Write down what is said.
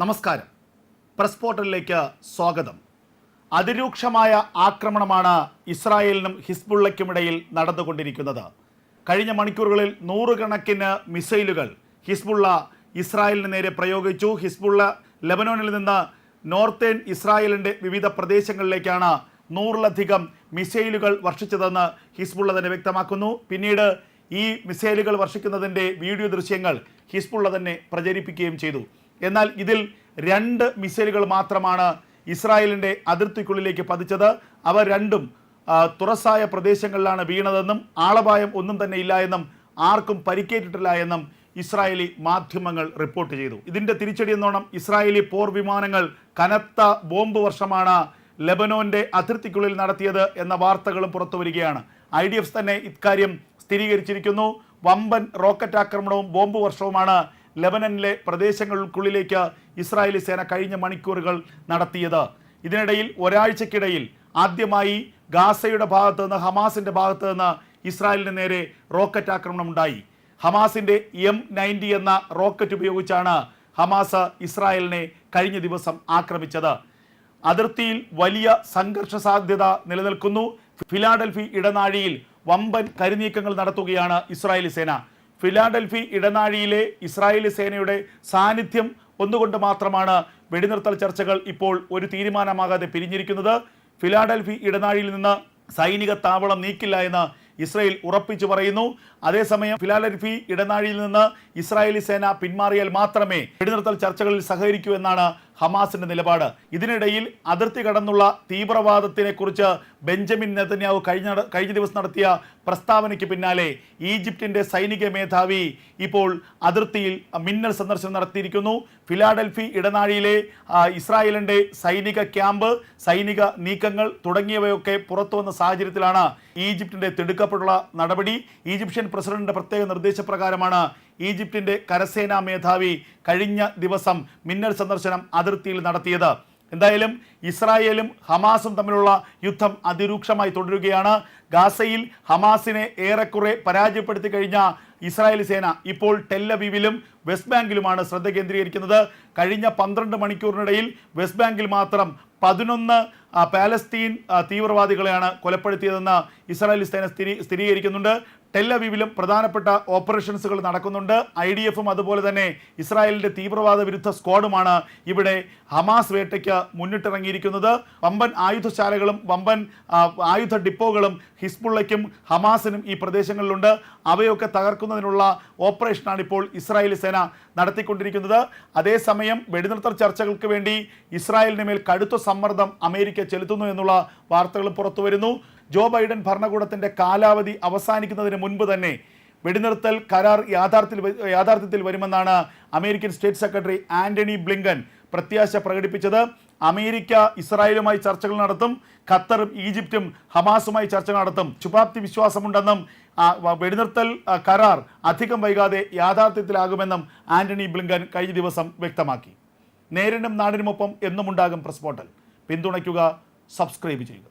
നമസ്കാരം. പ്രസ് പോർട്ടലിലേക്ക് സ്വാഗതം. അതിരൂക്ഷമായ ആക്രമണമാണ് ഇസ്രായേലിനും ഹിസ്ബുള്ളയ്ക്കുമിടയിൽ നടന്നുകൊണ്ടിരിക്കുന്നത്. കഴിഞ്ഞ മണിക്കൂറുകളിൽ നൂറുകണക്കിന് മിസൈലുകൾ ഹിസ്ബുള്ള ഇസ്രായേലിന് നേരെ പ്രയോഗിച്ചു. ഹിസ്ബുള്ള ലെബനോനിൽ നിന്ന് നോർത്തേൺ ഇസ്രായേലിന്റെ വിവിധ പ്രദേശങ്ങളിലേക്കാണ് നൂറിലധികം മിസൈലുകൾ വർഷിച്ചതെന്ന് ഹിസ്ബുള്ള തന്നെ വ്യക്തമാക്കുന്നു. പിന്നീട് ഈ മിസൈലുകൾ വർഷിക്കുന്നതിന്റെ വീഡിയോ ദൃശ്യങ്ങൾ ഹിസ്ബുള്ള തന്നെ പ്രചരിപ്പിക്കുകയും ചെയ്തു. എന്നാൽ ഇതിൽ രണ്ട് മിസൈലുകൾ മാത്രമാണ് ഇസ്രായേലിന്റെ അതിർത്തിക്കുള്ളിലേക്ക് പതിച്ചത്. അവ രണ്ടും തുറസായ പ്രദേശങ്ങളിലാണ് വീണതെന്നും ആളപായം ഒന്നും തന്നെ ഇല്ല എന്നും ആർക്കും പരിക്കേറ്റിട്ടില്ല എന്നും ഇസ്രായേലി മാധ്യമങ്ങൾ റിപ്പോർട്ട് ചെയ്തു. ഇതിന്റെ തിരിച്ചടി എന്നോണം ഇസ്രായേലി പോർ വിമാനങ്ങൾ കനത്ത ബോംബ് വർഷമാണ് ലെബനോന്റെ അതിർത്തിക്കുള്ളിൽ നടത്തിയത് എന്ന വാർത്തകളും പുറത്തു വരികയാണ്. ഐ ഡി എഫ് തന്നെ ഇക്കാര്യം സ്ഥിരീകരിച്ചിരിക്കുന്നു. വമ്പൻ റോക്കറ്റ് ആക്രമണവും ബോംബ് വർഷവുമാണ് ലെബനനിലെ പ്രദേശങ്ങൾക്കുള്ളിലേക്ക് ഇസ്രായേലി സേന കഴിഞ്ഞ മണിക്കൂറുകൾ നടത്തിയത്. ഇതിനിടയിൽ ഒരാഴ്ചക്കിടയിൽ ആദ്യമായി ഗാസയുടെ ഭാഗത്തു നിന്ന് ഹമാസിന്റെ ഭാഗത്തു നിന്ന് ഇസ്രായേലിന് നേരെ റോക്കറ്റ് ആക്രമണം ഉണ്ടായി. ഹമാസിന്റെ എം നയന്റി എന്ന റോക്കറ്റ് ഉപയോഗിച്ചാണ് ഹമാസ് ഇസ്രായേലിനെ കഴിഞ്ഞ ദിവസം ആക്രമിച്ചത്. അതിർത്തിയിൽ വലിയ സംഘർഷ സാധ്യത നിലനിൽക്കുന്നു. ഫിലാഡൽഫി ഇടനാഴിയിൽ വമ്പൻ കരുനീക്കങ്ങൾ നടത്തുകയാണ് ഇസ്രായേലി സേന. ഫിലാഡൽഫി ഇടനാഴിയിലെ ഇസ്രായേലി സേനയുടെ സാന്നിധ്യം ഒന്നുകൊണ്ട് മാത്രമാണ് വെടിനിർത്തൽ ചർച്ചകൾ ഇപ്പോൾ ഒരു തീരുമാനമാകാതെ പിരിഞ്ഞിരിക്കുന്നത്. ഫിലാഡൽഫി ഇടനാഴിയിൽ നിന്ന് സൈനിക താവളം നീക്കില്ല എന്ന് ഇസ്രായേൽ ഉറപ്പിച്ചു പറയുന്നു. അതേസമയം ഫിലാഡൽഫി ഇടനാഴിയിൽ നിന്ന് ഇസ്രായേലി സേന പിന്മാറിയാൽ മാത്രമേ വെടിനിർത്തൽ ചർച്ചകളിൽ സഹകരിക്കൂ എന്നാണ് ഹമാസിന്റെ നിലപാട്. ഇതിനിടയിൽ അതിർത്തി കടന്നുള്ള തീവ്രവാദത്തിനെ കുറിച്ച് ബെഞ്ചമിൻ നെതന്യാവ് കഴിഞ്ഞ കഴിഞ്ഞ ദിവസം നടത്തിയ പ്രസ്താവനയ്ക്ക് പിന്നാലെ ഈജിപ്തിന്റെ സൈനിക മേധാവി ഇപ്പോൾ അതിർത്തിയിൽ മിന്നൽ സന്ദർശനം നടത്തിയിരിക്കുന്നു. ഫിലാഡൽഫി ഇടനാഴിയിലെ ഇസ്രായേലിന്റെ സൈനിക ക്യാമ്പ് സൈനിക നീക്കങ്ങൾ തുടങ്ങിയവയൊക്കെ പുറത്തു വന്ന സാഹചര്യത്തിലാണ് ഈജിപ്തിന്റെ തിടുക്കപ്പെട്ടുള്ള നടപടി. ഈജിപ്ഷ്യൻ പ്രസിഡന്റിന്റെ പ്രത്യേക നിർദ്ദേശപ്രകാരമാണ് ഈജിപ്തിന്റെ കരസേനാ മേധാവി കഴിഞ്ഞ ദിവസം മിന്നൽ സന്ദർശനം അതിർത്തിയിൽ നടത്തിയത്. എന്തായാലും ഇസ്രായേലും ഹമാസും തമ്മിലുള്ള യുദ്ധം അതിരൂക്ഷമായി തുടരുകയാണ്. ഗാസയിൽ ഹമാസിനെ ഏറെക്കുറെ പരാജയപ്പെടുത്തി കഴിഞ്ഞ ഇസ്രായേൽ സേന ഇപ്പോൾ ടെല്ലവീവിലും വെസ്റ്റ് ബാങ്കിലുമാണ് ശ്രദ്ധ കേന്ദ്രീകരിക്കുന്നത്. കഴിഞ്ഞ പന്ത്രണ്ട് മണിക്കൂറിനിടയിൽ വെസ്റ്റ് ബാങ്കിൽ മാത്രം പതിനൊന്ന് പാലസ്തീൻ തീവ്രവാദികളെയാണ് കൊലപ്പെടുത്തിയതെന്ന് ഇസ്രായേലി സേന സ്ഥിരീ സ്ഥിരീകരിക്കുന്നുണ്ട്. ടെല്ലവീവിലും പ്രധാനപ്പെട്ട ഓപ്പറേഷൻസുകൾ നടക്കുന്നുണ്ട്. ഐ ഡി എഫും അതുപോലെ തന്നെ ഇസ്രായേലിന്റെ തീവ്രവാദ വിരുദ്ധ സ്ക്വാഡുമാണ് ഇവിടെ ഹമാസ് വേട്ടയ്ക്ക് മുന്നിട്ടിറങ്ങിയിരിക്കുന്നത്. വമ്പൻ ആയുധശാലകളും വമ്പൻ ആയുധ ഡിപ്പോകളും ഹിസ്ബുള്ളയ്ക്കും ഹമാസിനും ഈ പ്രദേശങ്ങളിലുണ്ട്. അവയൊക്കെ തകർക്കുന്നതിനുള്ള ഓപ്പറേഷനാണ് ഇപ്പോൾ ഇസ്രായേലി സേന നടത്തിക്കൊണ്ടിരിക്കുന്നത്. അതേസമയം വെടിനിർത്തൽ ചർച്ചകൾക്ക് വേണ്ടി ഇസ്രായേലിന് മേൽ കടുത്ത സമ്മർദ്ദം അമേരിക്ക ചെലുത്തുന്നു എന്നുള്ള വാർത്തകൾ പുറത്തു വരുന്നു ജോ ബൈഡൻ ഭരണകൂടത്തിന്റെ കാലാവധി അവസാനിക്കുന്നതിന് മുൻപ് തന്നെ വെടിനിർത്തൽ കരാർ യാഥാർത്ഥ്യത്തിൽ യാഥാർത്ഥ്യത്തിൽ വരുമെന്നാണ് American state secretary Antony Blinken പ്രത്യാശ പ്രകടിപ്പിച്ചത്. അമേരിക്ക ഇസ്രായേലുമായി ചർച്ചകൾ നടത്തും. ഖത്തറും ഈജിപ്തും ഹമാസുമായി ചർച്ച നടത്തും. ശുഭാപ്തി വിശ്വാസമുണ്ടെന്നും വെടിനിർത്തൽ കരാർ അധികം വൈകാതെ യാഥാർത്ഥ്യത്തിലാകുമെന്നും ആന്റണി ബ്ലിങ്കൻ കഴിഞ്ഞ ദിവസം വ്യക്തമാക്കി. നേരിനും നാടിനുമൊപ്പം എന്നുമുണ്ടാകും പ്രസ്ഫോട്ടൽ പിന്തുണയ്ക്കുക സബ്സ്ക്രൈബ് ചെയ്യുക